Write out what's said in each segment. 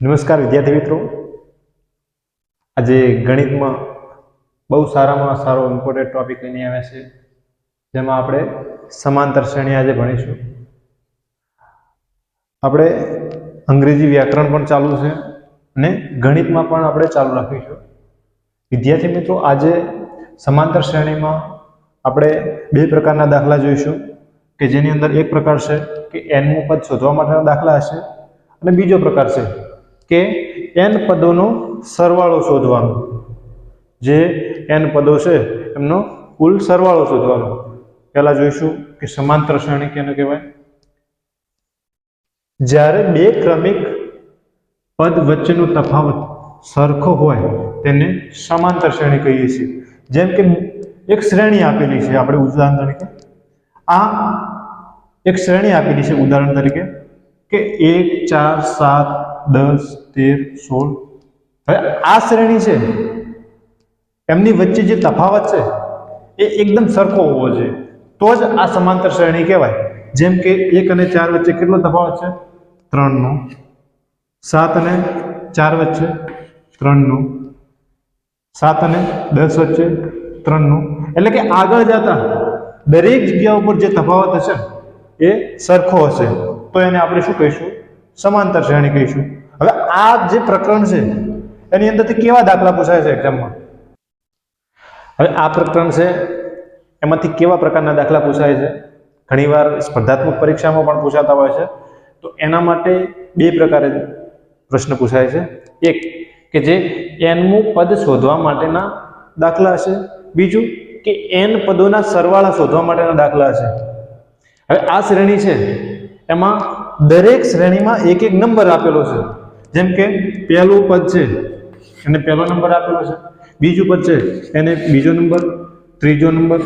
નમસ્કાર વિદ્યાર્થી મિત્રો. આજે ગણિતમાં બહુ સારામાં સારો ઇમ્પોર્ટન્ટ ટોપિક લઈને આવ્યા છે. જેમાં આપણે સમાંતર શ્રેણી આજે ભણીશું. આપણે અંગ્રેજી વ્યાકરણ પણ ચાલુ છે અને ગણિતમાં પણ આપણે ચાલુ રાખીશું. વિદ્યાર્થી મિત્રો, આજે સમાંતર શ્રેણીમાં આપણે બે પ્રકારના દાખલા જોઈશું, કે જેની અંદર એક પ્રકાર છે કે એનમું પદ શોધવા માટેના દાખલા હશે અને બીજો પ્રકાર છે કે એન પદોનો સરવાળો શોધવાનો. જે એન પદો છે, એમનો કુલ સરવાળો શોધવાનો. પહેલા જોઈશું કે સમાંતર શ્રેણી કેને કહેવાય? જ્યારે બે ક્રમિક પદ વચ્ચેનો તફાવત સરખો હોય, તેને સમાંતર શ્રેણી કહીએ છીએ. જેમ કે એક શ્રેણી આપેલી છે, આપણે ઉદાહરણ તરીકે. આ એક શ્રેણી આપેલી છે, ઉદાહરણ તરીકે. કે એક, ચાર, સાત, દસ, તેર, સોળ? હવે આ શ્રેણી છે. એમની વચ્ચે જે તફાવત છે, એ એકદમ સરખો હોવો જોઈએ. તો જ આ સમાંતર શ્રેણી કહેવાય. જેમ કે એક અને ચાર વચ્ચે કેટલો તફાવત છે? ત્રણનો. સાત અને ચાર વચ્ચે ત્રણનો. સાત અને દસ વચ્ચે ત્રણનો. એટલે કે આગળ જતા દરેક જગ્યા ઉપર જે તફાવત હશે, એ સરખો હશે. તો એને આપણે શું કહીશું? સમાંતર શ્રેણી કહીશું. હવે આ જે પ્રકરણ છે, એની અંદરથી કેવા દાખલા પૂછાય છે એક્ઝામમાં હવે આ પ્રકરણ છે, એમાંથી કેવા પ્રકારના દાખલા પૂછાય છે? ઘણીવાર સ્પર્ધાત્મક પરીક્ષામાં પણ પૂછાતા હોય છે. તો એના માટે બે પ્રકારે પ્રશ્ન પૂછાય છે. એક, કે જે એનમું પદ શોધવા માટેના દાખલા હશે બીજું, કે એન પદોના સરવાળા શોધવા માટેના દાખલા હશે હવે આ શ્રેણી છે એમાં દરેક શ્રેણીમાં એક એક નંબર આપેલો છે. જેમ કે પહેલું પદ છે, એને પહેલો નંબર આપેલો છે. બીજું પદ છે, એને બીજો નંબર, ત્રીજો નંબર.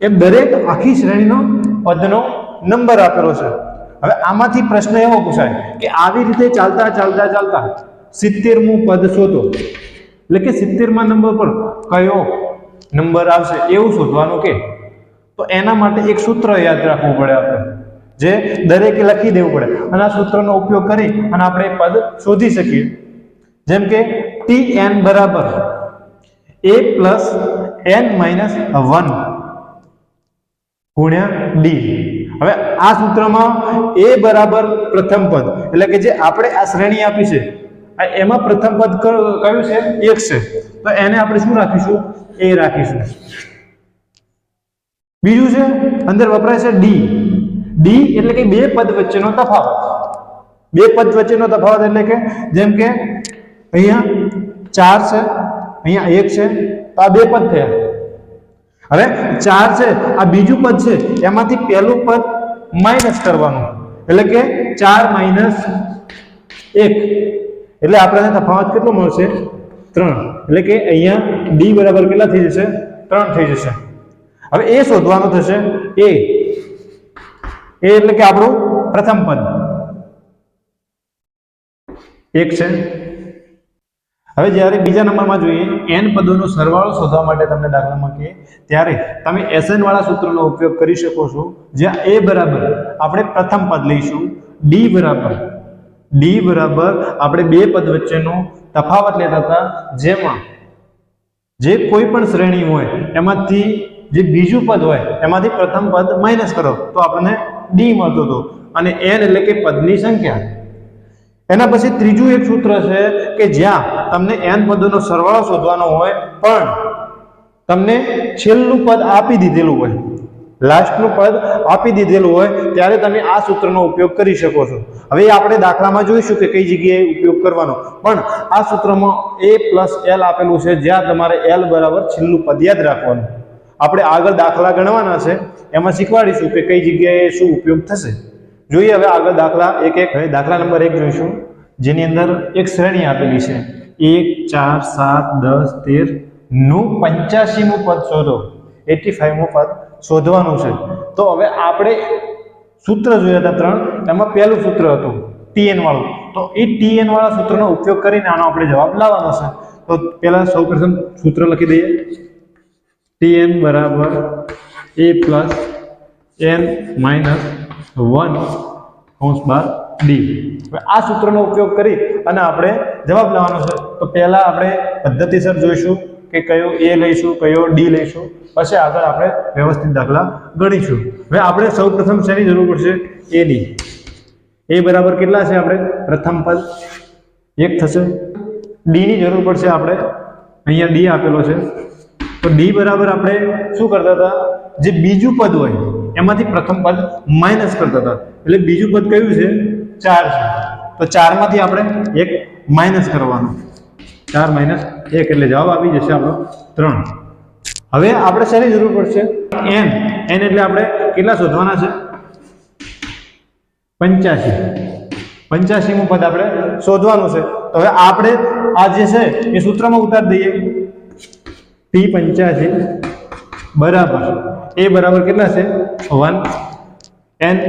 એ દરેક આખી શ્રેણીનો પદનો નંબર આપેલો છે. હવે આમાંથી પ્રશ્ન એવો પૂછાય કે આવી રીતે ચાલતા ચાલતા ચાલતા સિત્તેરમું પદ શોધો. એટલે કે સિત્તેરમાં નંબર પર કયો નંબર આવશે એવું શોધવાનું કે? તો એના માટે એક સૂત્ર યાદ રાખવું પડે આપણે. જે દરેકે લખી દેવું પડે. અને આ સૂત્રનો ઉપયોગ કરી અને આપણે પદ શોધી શકીએ. જેમ કે ટી એન બરાબર A plus N minus one ગુણ્યા ડી હવે આ સૂત્રમાં એ બરાબર પ્રથમ પદ. એટલે કે જે આપણે આ શ્રેણી આપી છે એમાં પ્રથમ પદ કયું છે? એક છે. તો એને આપણે શું રાખીશું? એ રાખીશું. બીજું છે, અંદર વપરાય છે ડી ડી એટલે કે બે પદ વચ્ચેનો તફાવત. બે પદ વચ્ચેનો તફાવત એટલે કે જેમ કે અહીંયા ચાર છે, અહીંયા એક છે, તો આ બે પદ થયા. હવે ચાર છે, આ બીજું પદ છે, એમાંથી પહેલું પદ માઇનસ કરવાનું. એટલે કે ચાર માઇનસ એક. એટલે આપણને તફાવત કેટલો મળશે? ત્રણ. એટલે કે અહીંયા ડી બરાબર કેટલા થઈ જશે? ત્રણ થઈ જશે. હવે એ શોધવાનું થશે. એ એ એટલે કે આપણું પ્રથમ પદ. એક છે. હવે જ્યારે બીજા નંબરમાં જોઈએ એન પદોનો સરવાળો શોધવા માટે તમને દાખલામાં કહે ત્યારે તમે એસએન વાળા સૂત્રનો ઉપયોગ કરી શકો છો, જ્યાં એ બરાબર આપણે પ્રથમ પદ લઈશું ડી બરાબર. ડી બરાબર આપણે બે પદ વચ્ચેનો તફાવત લેતા હતા, જેમાં જે કોઈ પણ શ્રેણી હોય, એમાંથી જે બીજું પદ હોય, એમાંથી પ્રથમ પદ માઇનસ કરો, તો આપણને ડી મળતું હતો. અને એન એટલે કે પદની સંખ્યા. એના પછી ત્રીજું એક સૂત્ર છે કે જ્યાં તમને એન પદોનો સરવાળો શોધવાનો હોય, પણ તમને છેલ્લું પદ આપી દીધેલું હોય, લાસ્ટનું પદ આપી દીધેલું હોય, ત્યારે તમે આ સૂત્રનો ઉપયોગ કરી શકો છો. હવે આપણે દાખલામાં જોઈશું કે કઈ જગ્યાએ ઉપયોગ કરવાનો. પણ આ સૂત્રમાં એ પ્લસ એલ આપેલું છે, જ્યાં તમારે એલ બરાબર છેલ્લું પદ યાદ રાખવાનું. આપણે આગળ દાખલા ગણવાના છે, એમાં શીખવાડીશું કે કઈ જગ્યાએ શું ઉપયોગ થશે. જોઈએ હવે આગળ દાખલા, એક એક, હવે દાખલા નંબર એક જોઈશું, જેની અંદર એક શ્રેણી આપેલી છે. એક, ચાર, સાત, દસ, તેર, નું પંચ્યાસીમું પદ શોધો. એટી ફાઈવમું પદ શોધવાનું છે. તો હવે આપણે સૂત્ર જોયા હતા ત્રણ, એમાં પહેલું સૂત્ર હતું ટીએન વાળું. તો એ ટીએન વાળા સૂત્રનો ઉપયોગ કરીને આનો આપણે જવાબ લાવવાનો છે. તો પહેલાં સૌ પ્રથમ સૂત્ર લખી દઈએ. ટીએન બરાબર A plus N minus one કૌંસ બાર ડી હવે આ સૂત્રનો ઉપયોગ કરી અને આપણે જવાબ લેવાનો છે. તો પહેલાં આપણે પદ્ધતિસર જોઈશું કે કયો એ લઈશું, કયો ડી લઈશું. પછી આગળ આપણે વ્યવસ્થિત દાખલા ગણીશું. હવે આપણે સૌ પ્રથમ શેની જરૂર પડશે? એ ડી એ બરાબર કેટલા છે આપણે? પ્રથમ પદ. એક થશે. ડીની જરૂર પડશે આપણે. અહીંયા ડી આપેલો છે. તો ડી બરાબર આપણે શું કરતા હતા? જે બીજું પદ હોય, એમાંથી પ્રથમ પદ માઇનસ કરતા હતા. એટલે બીજું પદ કયું છે? ચાર છે. તો ચારમાંથી આપણે એક માઇનસ કરવાનું. ચાર માઇનસ એક, એટલે જવાબ આવી જશે આપણો ત્રણ. હવે આપણે શેની જરૂર પડશે? એન એન એટલે આપણે કેટલા શોધવાના છે? પંચ્યાસી. પંચ્યાસીમું પદ આપણે શોધવાનું છે. તો હવે આપણે આ જે છે, એ સૂત્રમાં ઉતારી દઈએ. પી પંચ્યાસી બરાબર. એ બરાબર કેટલા છે? વન. એન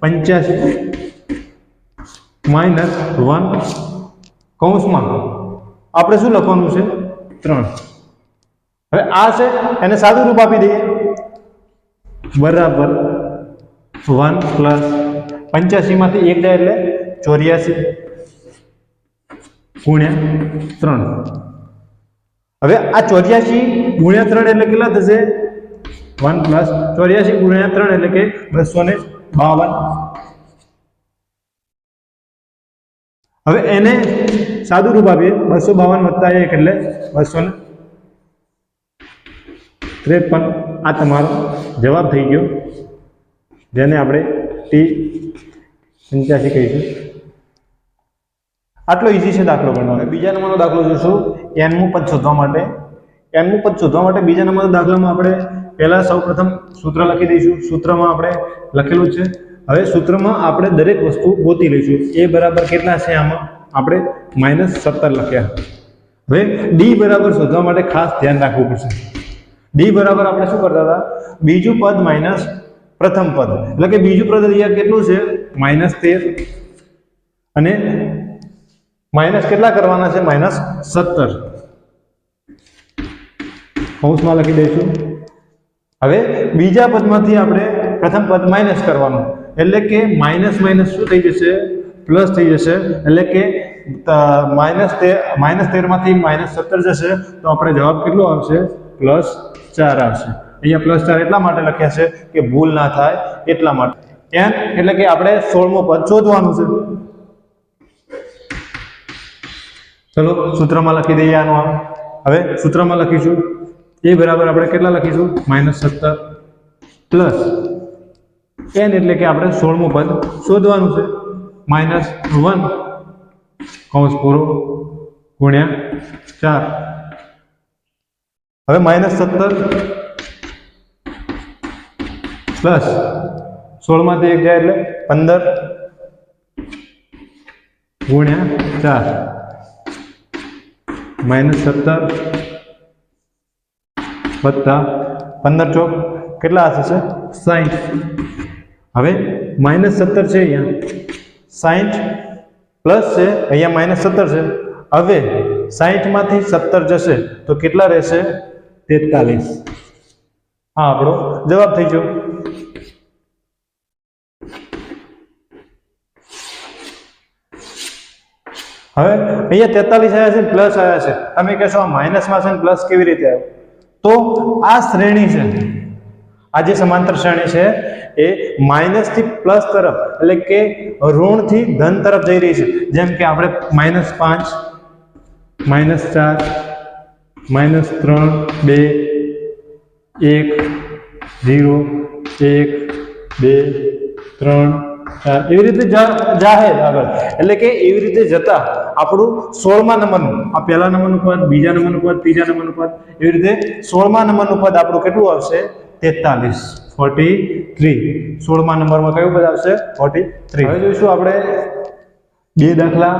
પંચ્યાસી. Minus one. કૌંસમાં. આપણે શું લખવાનું છે? ત્રણ. હવે આ છે, એને સાદું રૂપ આપી દઈએ. બરાબર. વન પ્લસ પંચ્યાસીમાંથી એક જાય એટલે ચોર્યાસી ગુણ્યા ત્રણ. હવે આ ચોર્યાસી ગુણ્યા ત્રણ એટલે કેટલા થશે? વન પ્લસ ચોર્યાસી ગુણ્યા ત્રણ એટલે કે બસો ને બાવન. હવે એને સાદું રૂપ આપીએ. બસો બાવન વત્તા એક એટલે બસો ને ત્રેપન. આ તમારો જવાબ થઈ ગયો. જેને આપણે ટી પંચ્યાસી કહીશું. આટલો ઈઝી છે દાખલો ગણવાનો. બીજા નંબરનો દાખલો જોઈશું એનમું પદ શોધવા માટે. એનમું પદ શોધવા માટે બીજા નંબરના દાખલામાં આપણે પહેલાં સૌ પ્રથમ સૂત્ર લખી દઈશું. સૂત્રમાં આપણે લખેલું છે. હવે સૂત્રમાં આપણે દરેક વસ્તુ ગોતી લઈશું. એ બરાબર કેટલા છે આમાં? આપણે માઇનસ સત્તર લખ્યા. હવે ડી બરાબર શોધવા માટે ખાસ ધ્યાન રાખવું પડશે. ડી બરાબર આપણે શું કરતા હતા? બીજું પદ માઇનસ પ્રથમ પદ. એટલે કે બીજું પદ અહીંયા કેટલું છે? માઇનસ તેર. અને માઇનસ કેટલા કરવાના છે? માઇનસ સત્તર. કૌંસમાં લખી દઈશું. હવે બીજા પદમાંથી આપણે પ્રથમ પદ માઇનસ કરવાનું. એટલે કે માઇનસ માઇનસ શું થઈ જશે? પ્લસ થઈ જશે. એટલે કે માઇનસ તેર માઇનસ તેરમાંથી માઇનસ સત્તર જશે, તો આપણે જવાબ કેટલો આવશે? પ્લસ ચાર આવશે. અહીંયા પ્લસ ચાર એટલા માટે લખ્યા છે કે ભૂલ ના થાય એટલા માટે. એન, એટલે કે આપણે સોળમો પદ શોધવાનું છે. ચલો, સૂત્રમાં લખી દઈએ આનું હવે સૂત્રમાં લખીશું. એ બરાબર આપણે કેટલા લખીશું? માઇનસ સત્તર પ્લસ એન એટલે કે આપણે સોળમું પદ શોધવાનું છે. માઇનસ વન કૌંસ પૂરો ગુણ્યા ચાર. હવે માઇનસ સત્તર પ્લસ સોળમાંથી એક જાય એટલે પંદર ગુણ્યા ચાર. માઇનસ સત્તર. વત્તા પંદર ચોક. કેટલા થશે સાઠ હવે માઇનસ સત્તર છે અહીંયા. સાહીઠ પ્લસ છે, અહીંયા માઇનસ સત્તર છે. હવે સાઠમાંથી સત્તર જશે તો કેટલા રહેશે? તેતાલીસ. હા, આપણો જવાબ થઈ ગયો. હવે અહીંયા તેતાલીસ આવ્યા છે પ્લસ આવ્યા છે. તમે કહેશો આ માઇનસમાં છે ને પ્લસ કેવી રીતે આવ્યો? તો આ શ્રેણી છે. આ જે સમાંતર શ્રેણી છે એ માઇનસથી પ્લસ તરફ, એટલે કે ઋણથી ધન તરફ જઈ રહી છે. જેમ કે આપણે માઇનસ પાંચ માઇનસ ચાર માઇનસ ત્રણ, બે, એક ઝીરો એક, બે, ત્રણ એવી રીતે જાહેર આગળ. એટલે કે એવી રીતે જતા. આપણું સોળમા નંબરનું. આ પહેલા નંબરનું પદ, બીજા નંબરનું પદ, ત્રીજા નંબરનું પદ. એવી રીતે સોળમા નંબરનું પદ આપણું કેટલું આવશે? તેતાલીસ. ફોર્ટી થ્રી સોળમા નંબરમાં કયું પદ આવશે? ફોર્ટી થ્રી હવે જોઈશું આપણે બે દાખલા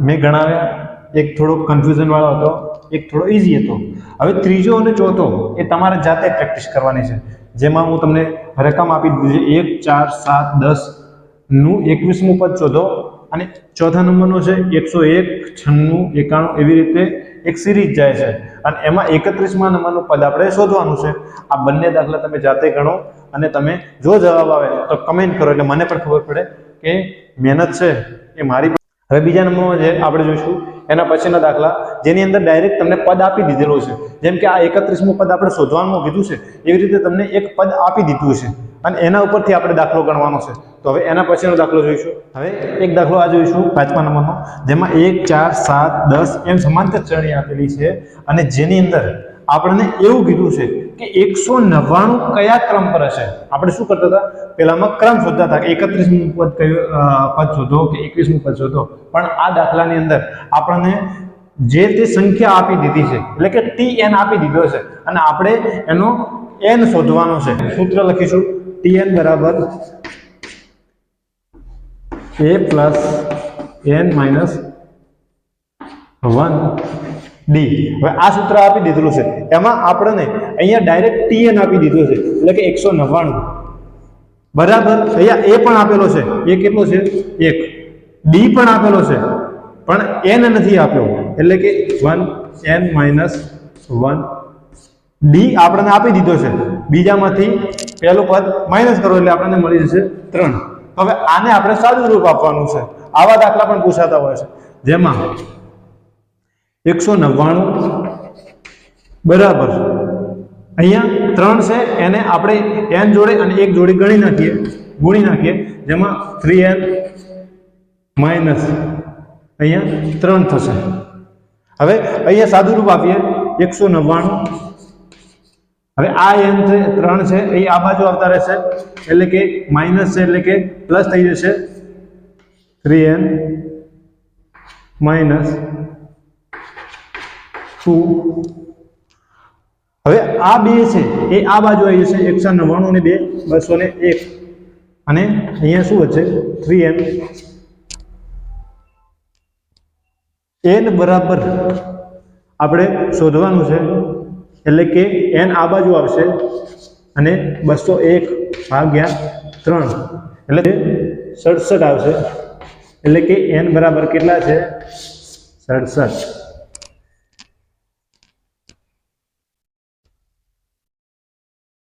મેં ગણાવ્યા. એક થોડો કન્ફ્યુઝન વાળો હતો, એક થોડો ઇઝી હતો. હવે ત્રીજો અને ચોથો એ તમારે જાતે પ્રેક્ટિસ કરવાની છે. જેમાં હું તમને રકમ આપી દીધી છે. એક, ચાર, સાત, દસનું એકવીસમું પદ શોધો. અને ચોથા નંબરનો છે એકસો એક, છન્નું, એકાણું એવી રીતે એક સિરીઝ જાય છે. અને એમાં એકત્રીસમાં નંબરનું પદ આપણે શોધવાનું છે. આ બંને દાખલા તમે જાતે ગણો અને તમે જો જવાબ આવે તો કમેન્ટ કરો એટલે મને પણ ખબર પડે કે મહેનત છે એ મારી હવે બીજા નંબરમાં જે આપણે જોઈશું, એના પછીના દાખલા, જેની અંદર ડાયરેક્ટ તમને પદ આપી દીધેલો છે. જેમ કે આ એકત્રીસમું પદ આપણે શોધવાનું કીધું છે, એવી રીતે તમને એક પદ આપી દીધું છે. અને એના ઉપરથી આપણે દાખલો ગણવાનો છે. તો હવે એના પછીનો દાખલો જોઈશું. હવે એક દાખલો આ જોઈશું, પાંચમા નંબરનો, જેમાં એક, ચાર, સાત, દસ એમ સમાંતર શ્રેણી આપેલી છે અને જેની અંદર આપણને એવું કીધું છે કે એકસો નવ્વાણું કયા ક્રમ પર હશે? આપણે શું કરતા હતા? પહેલામાં ક્રમ શોધતા હતા કે એકત્રીસમું પદ કયું પદ શોધો કે એકવીસમું પદ શોધો. પણ આ દાખલાની અંદર આપણને જે તે સંખ્યા આપી દીધી છે, એટલે કે ટી એન આપી દીધો છે, અને આપણે એનો એન શોધવાનો છે. સૂત્ર લખીશું. ટી એન બરાબર A plus N minus one D હવે આ સૂત્ર આપી દીધેલું છે. એમાં આપણને અહીંયા ડાયરેક્ટ ટી એન આપી દીધું છે. એટલે કે એકસો નવ્વાણું. બરાબર? અહીંયા એ પણ આપેલો છે. એ કેટલો છે? એક. ડી પણ આપેલો છે. પણ એન નથી આપ્યો. એટલે કે one N minus one D આપણને આપી દીધો છે. બીજામાંથી પહેલું પદ માઇનસ કરો એટલે આપણને મળી જશે ત્રણ. હવે આને આપણે સાદું રૂપ આપવાનું છે. આવા દાખલા પણ પૂછાતા હોય છે. જેમાં એકસો નવ્વાણું બરાબર. અહીંયા ત્રણ છે, એને આપણે એન જોડે અને એક જોડે ગણી નાખીએ. ગુણી નાખીએ. જેમાં થ્રી એન માઇનસ અહીંયા ત્રણ થશે. હવે અહીંયા સાદું રૂપ આપીએ. એકસો નવ્વાણું હવે આ એન છે ત્રણ છે, એ આ બાજુ આવતા રહેશે. એટલે કે માઇનસ છે, એટલે કે પ્લસ થઈ જશે. થ્રી એન માઇનસ ટુ હવે આ બે છે, એ આ બાજુ આવી જશે, એકસો નવ્વાણું ને બે, બસો ને એક. અને અહીંયા શું વચ્ચે થ્રી એન એન બરાબર આપણે શોધવાનું છે. એટલે કે એન આ બાજુ આવશે અને બસો એક ભાગ્યા ત્રણ. એટલે સડસઠ આવશે. એટલે કે એન બરાબર કેટલા છે? સડસઠ.